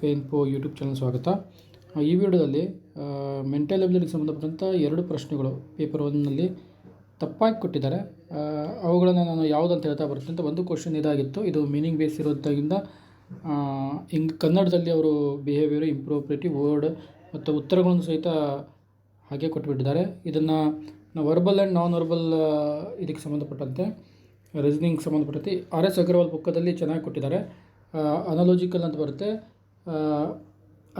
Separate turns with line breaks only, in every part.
ಫೇನ್ಪೋ YouTube channel ಸ್ವಾಗತ. ಈ ವಿಡಿಯೋದಲ್ಲಿ ಮೆಂಟಲ್ ಎಬಿಲಿಟಿಗೆ ಸಂಬಂಧಪಟ್ಟಂಥ ಎರಡು ಪ್ರಶ್ನೆಗಳು. ಪೇಪರ್ ಒನ್ನಲ್ಲಿ ತಪ್ಪಾಗಿ ಕೊಟ್ಟಿದ್ದಾರೆ. ಅವುಗಳನ್ನು ನಾನು ಯಾವುದಂತ ಹೇಳ್ತಾ ಬರ್ತೀನಿ ಅಂತ ಒಂದು ಕ್ವಶನ್ ಇದಾಗಿತ್ತು. ಇದು ಮೀನಿಂಗ್ ಬೇಸ್ ಇರೋದಾಗಿಂದ ಹಿಂಗೆ ಕನ್ನಡದಲ್ಲಿ ಅವರು ಬಿಹೇವಿಯರ್ ಇಂಪ್ರೋಪ್ರೇಟಿವ್ ವರ್ಡ್ ಮತ್ತು ಉತ್ತರಗಳನ್ನು ಸಹಿತ ಹಾಗೆ ಕೊಟ್ಬಿಟ್ಟಿದ್ದಾರೆ. ಇದನ್ನು ನಾವು ವರ್ಬಲ್ ಆ್ಯಂಡ್ ನಾನ್ ವರ್ಬಲ್ ಇದಕ್ಕೆ ಸಂಬಂಧಪಟ್ಟಂತೆ ರೀಸನಿಂಗ್ ಸಂಬಂಧಪಟ್ಟಂತೆ ಆರ್ ಎಸ್ ಅಗರ್ವಾಲ್ ಪುಕ್ಕದಲ್ಲಿ ಚೆನ್ನಾಗಿ ಕೊಟ್ಟಿದ್ದಾರೆ. ಅನಾಲಜಿಕಲ್ ಅಂತ ಬರುತ್ತೆ.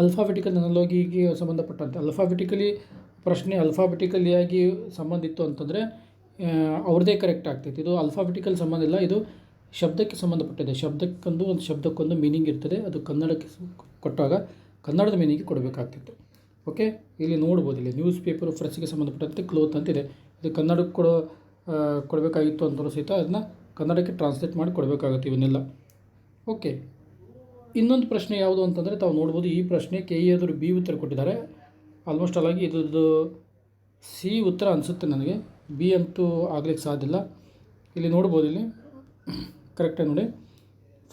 ಅಲ್ಫಾಬೆಟಿಕಲ್ ಅನಲಾಗಿಗೆ ಸಂಬಂಧಪಟ್ಟಂತೆ. ಅಲ್ಫಾಬೆಟಿಕಲಿ ಪ್ರಶ್ನೆ ಅಲ್ಫಾಬೆಟಿಕಲಿಯಾಗಿ ಸಂಬಂಧ ಇತ್ತು ಅಂತಂದರೆ ಅವ್ರದ್ದೇ ಕರೆಕ್ಟ್ ಆಗ್ತೈತೆ ಇದು ಅಲ್ಫಾಬೆಟಿಕಲ್ ಸಂಬಂಧ ಇಲ್ಲ, ಇದು ಶಬ್ದಕ್ಕೆ ಸಂಬಂಧಪಟ್ಟಿದೆ. ಶಬ್ದಕ್ಕೊಂದು ಒಂದು ಶಬ್ದಕ್ಕೊಂದು ಮೀನಿಂಗ್ ಇರ್ತದೆ, ಅದು ಕನ್ನಡಕ್ಕೆ ಕೊಟ್ಟಾಗ ಕನ್ನಡದ ಮೀನಿಂಗ್ ಕೊಡಬೇಕಾಗ್ತಿತ್ತು. ಓಕೆ ಇಲ್ಲಿ ನೋಡ್ಬೋದು, ಇಲ್ಲಿ ನ್ಯೂಸ್ ಪೇಪರ್ ಫ್ರೆಸ್ಗೆ ಸಂಬಂಧಪಟ್ಟಂತೆ ಕ್ಲೋತ್ ಅಂತಿದೆ ಇದು. ಕನ್ನಡಕ್ಕೆ ಕೊಡೋ ಕೊಡಬೇಕಾಗಿತ್ತು ಅಂತಲೂ ಸಹಿತ ಅದನ್ನ ಕನ್ನಡಕ್ಕೆ ಟ್ರಾನ್ಸ್ಲೇಟ್ ಮಾಡಿ ಕೊಡಬೇಕಾಗುತ್ತೆ ಇವನ್ನೆಲ್ಲ. ಓಕೆ ಇನ್ನೊಂದು ಪ್ರಶ್ನೆ ಯಾವುದು ಅಂತಂದರೆ ತಾವು ನೋಡ್ಬೋದು ಈ ಪ್ರಶ್ನೆ ಕೆ ಇ ಎದುರು ಬಿ ಉತ್ತರ ಕೊಟ್ಟಿದ್ದಾರೆ. ಆಲ್ಮೋಸ್ಟ್ ಅಲ್ಲಾಗಿ ಇದ್ರದ್ದು ಸಿ ಉತ್ತರ ಅನಿಸುತ್ತೆ ನನಗೆ. ಬಿ ಅಂತೂ ಆಗ್ಲಿಕ್ಕೆ ಸಾಧ್ಯ ಇಲ್ಲ. ಇಲ್ಲಿ ನೋಡ್ಬೋದು ಇಲ್ಲಿ. ಕರೆಕ್ಟಾಗಿ ನೋಡಿ.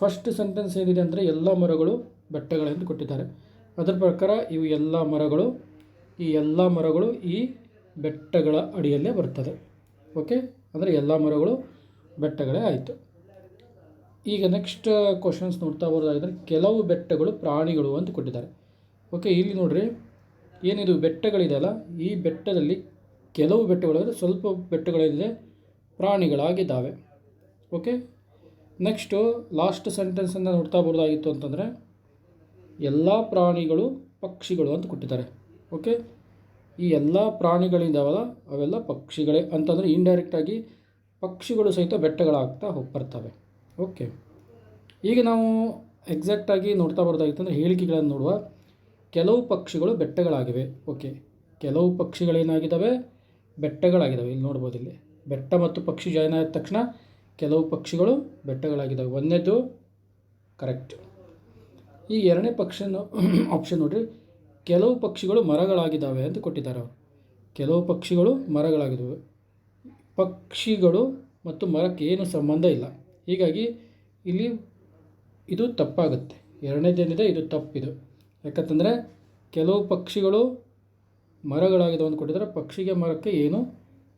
ಫಸ್ಟ್ ಸೆಂಟೆನ್ಸ್ ಏನಿದೆ ಅಂದರೆ ಎಲ್ಲ ಮರಗಳು ಬೆಟ್ಟಗಳೆಂದು ಕೊಟ್ಟಿದ್ದಾರೆ. ಅದರ ಪ್ರಕಾರ ಇವು ಎಲ್ಲ ಮರಗಳು, ಈ ಎಲ್ಲ ಮರಗಳು ಈ ಬೆಟ್ಟಗಳ ಅಡಿಯಲ್ಲೇ ಬರ್ತದೆ ಓಕೆ ಅಂದರೆ ಎಲ್ಲ ಮರಗಳು ಬೆಟ್ಟಗಳೇ ಆಯಿತು. ಈಗ ನೆಕ್ಸ್ಟ್ ಕ್ವಶನ್ಸ್ ನೋಡ್ತಾ ಬರೋದಾಗಿದ್ರೆ ಕೆಲವು ಬೆಟ್ಟಗಳು ಪ್ರಾಣಿಗಳು ಅಂತ ಕೊಟ್ಟಿದ್ದಾರೆ. ಓಕೆ ಇಲ್ಲಿ ನೋಡ್ರಿ. ಏನಿದು? ಬೆಟ್ಟಗಳಿದೆಯಲ್ಲ ಈ ಬೆಟ್ಟದಲ್ಲಿ ಕೆಲವು ಬೆಟ್ಟಗಳು ಅಂದರೆ ಸ್ವಲ್ಪ ಬೆಟ್ಟಗಳಿದೆ, ಪ್ರಾಣಿಗಳಾಗಿದ್ದಾವೆ. ಓಕೆ ನೆಕ್ಸ್ಟು ಲಾಸ್ಟ್ ಸೆಂಟೆನ್ಸನ್ನು ನೋಡ್ತಾ ಬರೋದಾಗಿತ್ತು ಅಂತಂದರೆ, ಎಲ್ಲ ಪ್ರಾಣಿಗಳು ಪಕ್ಷಿಗಳು ಅಂತ ಕೊಟ್ಟಿದ್ದಾರೆ. ಓಕೆ ಈ ಎಲ್ಲ ಪ್ರಾಣಿಗಳಿದ್ದಾವಲ್ಲ ಅವೆಲ್ಲ ಪಕ್ಷಿಗಳೇ. ಅಂತಂದರೆ ಇಂಡೈರೆಕ್ಟಾಗಿ ಪಕ್ಷಿಗಳು ಸಹಿತ ಬೆಟ್ಟಗಳಾಗ್ತಾ ಹೋಗಿ ಬರ್ತವೆ ಓಕೆ. ಈಗ ನಾವು ಎಕ್ಸಾಕ್ಟಾಗಿ ನೋಡ್ತಾ ಬರೋದಾಗಿತ್ತು ಅಂದರೆ ಹೇಳಿಕೆಗಳನ್ನು ನೋಡುವ. ಕೆಲವು ಪಕ್ಷಿಗಳು ಬೆಟ್ಟಗಳಾಗಿವೆ. ಓಕೆ. ಕೆಲವು ಪಕ್ಷಿಗಳೇನಾಗಿದ್ದಾವೆ ಬೆಟ್ಟಗಳಾಗಿದ್ದಾವೆ ಇಲ್ಲಿ ನೋಡ್ಬೋದು ಇಲ್ಲಿ. ಬೆಟ್ಟ ಮತ್ತು ಪಕ್ಷಿ ಜಾಯ್ನ್ ಆದ ತಕ್ಷಣ ಕೆಲವು ಪಕ್ಷಿಗಳು ಬೆಟ್ಟಗಳಾಗಿದ್ದಾವೆ ಒಂದನೇದು ಕರೆಕ್ಟ್ ಈ ಎರಡನೇ ಪಕ್ಷನ್ ಆಪ್ಷನ್ ನೋಡಿರಿ. ಕೆಲವು ಪಕ್ಷಿಗಳು ಮರಗಳಾಗಿದ್ದಾವೆ ಅಂತ ಕೊಟ್ಟಿದ್ದಾರೆ ಅವರು. ಕೆಲವು ಪಕ್ಷಿಗಳು ಮರಗಳಾಗಿದ್ದಾವೆ ಪಕ್ಷಿಗಳು ಮತ್ತು ಮರಕ್ಕೆ ಏನು ಸಂಬಂಧ ಇಲ್ಲ. ಹೀಗಾಗಿ ಇಲ್ಲಿ ಇದು ತಪ್ಪಾಗುತ್ತೆ. ಎರಡನೇದೇನಿದೆ, ಇದು ತಪ್ಪಿದು. ಯಾಕಂತಂದರೆ ಕೆಲವು ಪಕ್ಷಿಗಳು ಮರಗಳಾಗಿದೆ ಅಂತ ಕೊಟ್ಟಿದ್ದಾರೆ. ಪಕ್ಷಿಗೆ ಮರಕ್ಕೆ ಏನೂ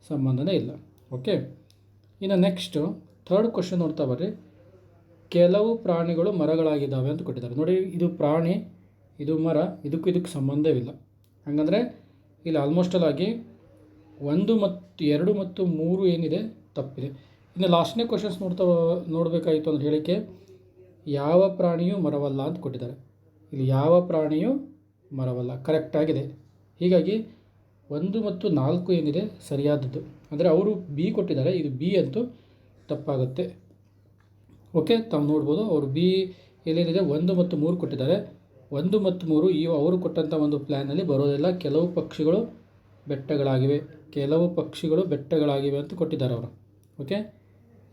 ಸಂಬಂಧನೇ ಇಲ್ಲ. ಓಕೆ ಇನ್ನು ನೆಕ್ಸ್ಟು ಥರ್ಡ್ ಕ್ವಶನ್ ನೋಡ್ತಾ ಬರ್ರಿ. ಕೆಲವು ಪ್ರಾಣಿಗಳು ಮರಗಳಾಗಿದ್ದಾವೆ ಅಂತ ಕೊಟ್ಟಿದ್ದಾರೆ. ನೋಡಿ, ಇದು ಪ್ರಾಣಿ, ಇದು ಮರ, ಇದಕ್ಕೂ ಇದಕ್ಕೆ ಸಂಬಂಧವಿಲ್ಲ. ಹಾಗಂದರೆ ಇಲ್ಲಿ ಆಲ್ಮೋಸ್ಟಲ್ಲಾಗಿ ಒಂದು ಮತ್ತು ಎರಡು ಮತ್ತು ಮೂರು ಏನಿದೆ, ತಪ್ಪಿದೆ. ಇನ್ನು ಲಾಸ್ಟ್ನೇ ಕ್ವಶನ್ಸ್ ನೋಡ್ತಾ ನೋಡಬೇಕಾಗಿತ್ತು ಅಂದ್ರೆ ಹೇಳಿಕೆ, ಯಾವ ಪ್ರಾಣಿಯೂ ಮರವಲ್ಲ ಅಂತ ಕೊಟ್ಟಿದ್ದಾರೆ. ಇಲ್ಲಿ ಯಾವ ಪ್ರಾಣಿಯೂ ಮರವಲ್ಲ? ಕರೆಕ್ಟಾಗಿದೆ ಹೀಗಾಗಿ ಒಂದು ಮತ್ತು ನಾಲ್ಕು ಏನಿದೆ? ಸರಿಯಾದದ್ದು. ಅಂದರೆ ಅವರು ಬಿ ಕೊಟ್ಟಿದ್ದಾರೆ, ಇದು ಬಿ ಅಂತೂ ತಪ್ಪಾಗುತ್ತೆ. ಓಕೆ ತಾವು ನೋಡ್ಬೋದು, ಅವರು ಬಿ ಏನೇನಿದೆ ಒಂದು ಮತ್ತು ಮೂರು ಕೊಟ್ಟಿದ್ದಾರೆ. ಒಂದು ಮತ್ತು ಮೂರು, ಈ ಅವರು ಕೊಟ್ಟಂಥ ಒಂದು ಪ್ಲ್ಯಾನಲ್ಲಿ ಬರೋದಿಲ್ಲ ಕೆಲವು ಪಕ್ಷಿಗಳು ಬೆಟ್ಟಗಳಾಗಿವೆ. ಕೆಲವು ಪಕ್ಷಿಗಳು ಬೆಟ್ಟಗಳಾಗಿವೆ ಅಂತ ಕೊಟ್ಟಿದ್ದಾರೆ ಅವರು. ಓಕೆ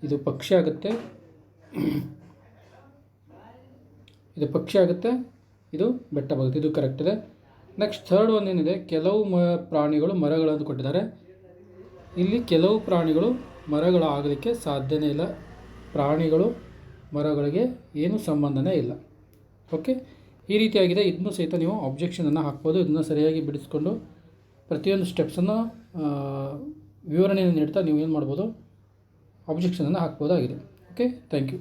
ಇದು ಪಕ್ಷಿ ಆಗುತ್ತೆ. ಇದು ಪಕ್ಷಿ ಆಗುತ್ತೆ. ಇದು ಬೆಟ್ಟ ಬರುತ್ತೆ ಇದು ಕರೆಕ್ಟ್ ಇದೆ. ನೆಕ್ಸ್ಟ್ ಥರ್ಡ್ ಒನ್ ಏನಿದೆ? ಕೆಲವು ಮ, ಪ್ರಾಣಿಗಳು ಮರಗಳನ್ನು ಕೊಟ್ಟಿದ್ದಾರೆ. ಇಲ್ಲಿ ಕೆಲವು ಪ್ರಾಣಿಗಳು ಮರಗಳಾಗಲಿಕ್ಕೆ ಸಾಧ್ಯನೇ ಇಲ್ಲ. ಪ್ರಾಣಿಗಳು ಮರಗಳಿಗೆ ಏನು ಸಂಬಂಧನೇ ಇಲ್ಲ. ಓಕೆ ಈ ರೀತಿಯಾಗಿದೆ. ಇದನ್ನು ಸಹಿತ ನೀವು ಆಬ್ಜೆಕ್ಷನನ್ನು ಹಾಕ್ಬೋದು. ಇದನ್ನು ಸರಿಯಾಗಿ ಬಿಡಿಸ್ಕೊಂಡು ಪ್ರತಿಯೊಂದು ಸ್ಟೆಪ್ಸನ್ನು ವಿವರಣೆಯನ್ನು ನೀಡ್ತಾ ನೀವು ಏನು ಮಾಡ್ಬೋದು? ಅಬ್ಜೆಕ್ಷನನ್ನು ಹಾಕ್ಬೋದಾಗಿದೆ. Okay thank you